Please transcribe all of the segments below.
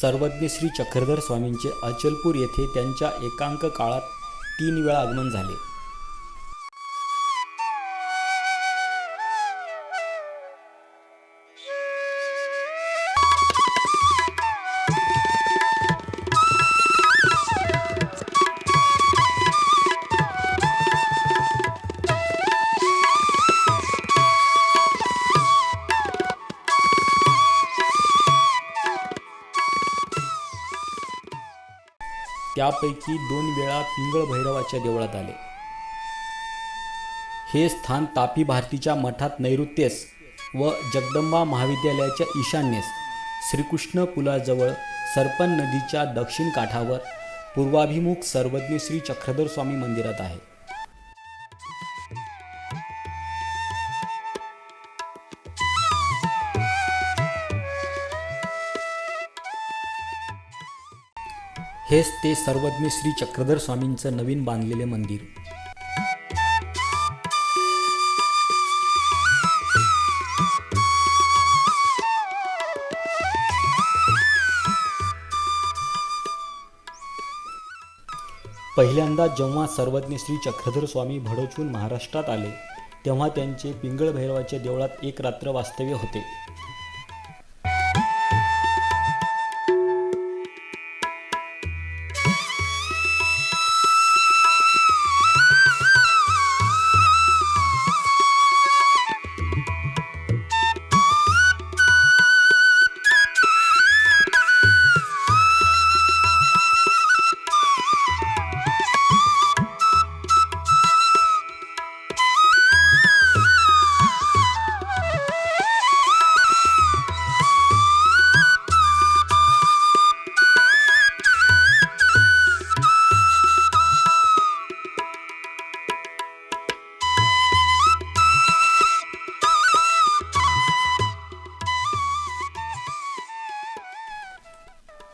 सर्वज्ञ श्री चक्रधर स्वामींचे अचलपूर येथे त्यांच्या एकांक काळात तीन वेळा आगमन झाले. त्यापैकी दोन वेळा पिंगळ भैरवाच्या देवळात आले. हे स्थान तापी भारतीच्या मठात नैऋत्येस व जगदंबा महाविद्यालयाच्या ईशान्येस श्रीकृष्ण पुलाजवळ सरपन नदीच्या दक्षिण काठावर पूर्वाभिमुख सर्वज्ञ श्री चक्रधर स्वामी मंदिरात आहे. हेच ते सर्वज्ञ श्री चक्रधर स्वामींचं नवीन बांधलेले मंदिर. पहिल्यांदा जेव्हा सर्वज्ञ श्री चक्रधर स्वामी भडोचून महाराष्ट्रात आले तेव्हा त्यांचे पिंगळ भैरवाच्या देवळात एक रात्र वास्तव्य होते.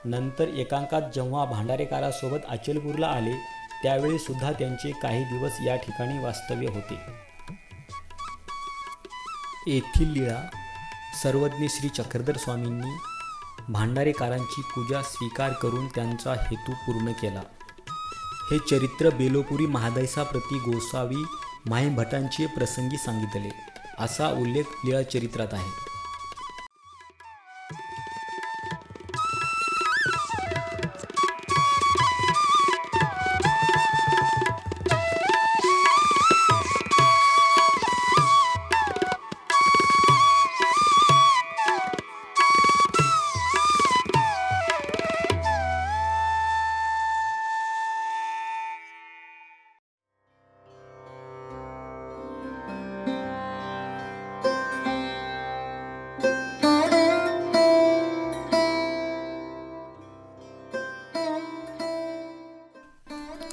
नंतर एकांकात जेव्हा भांडारेकारासोबत अचलपूरला आले त्यावेळी सुद्धा त्यांचे काही दिवस या ठिकाणी वास्तव्य होते. येथील लीळा सर्वज्ञ श्री चक्रधर स्वामींनी भांडारेकारांची पूजा स्वीकार करून त्यांचा हेतू पूर्ण केला. हे चरित्र बेलोपुरी महादैसाप्रती गोसावी माई भटांचे प्रसंगी सांगितले. असा उल्लेख लीळा चरित्रात आहे.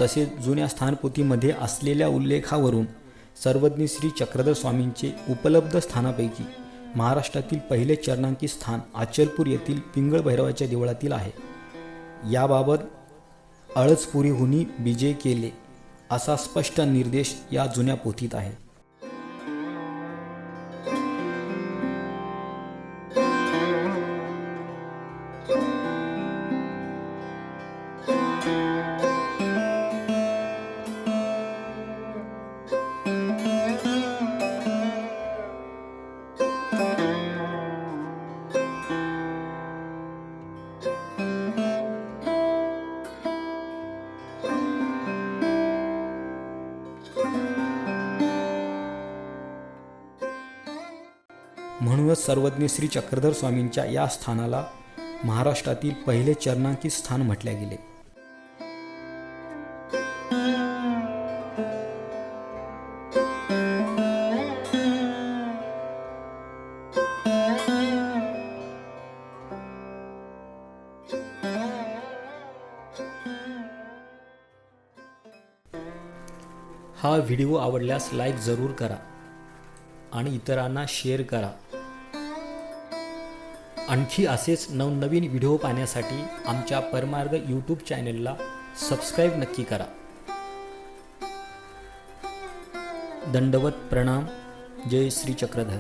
तसेच जुन्या स्थानपोथीमध्ये असलेल्या उल्लेखावरून सर्वज्ञ श्री चक्रधर स्वामींचे उपलब्ध स्थानापैकी महाराष्ट्रातील पहिले चरणांकी स्थान आचलपूर येथील पिंगळभैरवाच्या देवळातील आहे. याबाबत अळसपुरीहुनी विजय केले असा स्पष्ट निर्देश या जुन्या पोथीत आहे. म्हणूनच सर्वज्ञ श्री चक्रधर स्वामींच्या या स्थानाला महाराष्ट्रातील पहिले चरणांकित स्थान म्हटले गेले. हा व्हिडिओ आवडल्यास लाईक जरूर करा आणि इतरांना शेअर करा. आणखी असेच नवनवीन व्हिडिओ पाहण्यासाठी आमच्या परमार्ग यूट्यूब चॅनलला सबस्क्राईब नक्की करा. दंडवत प्रणाम. जय श्री चक्रधर.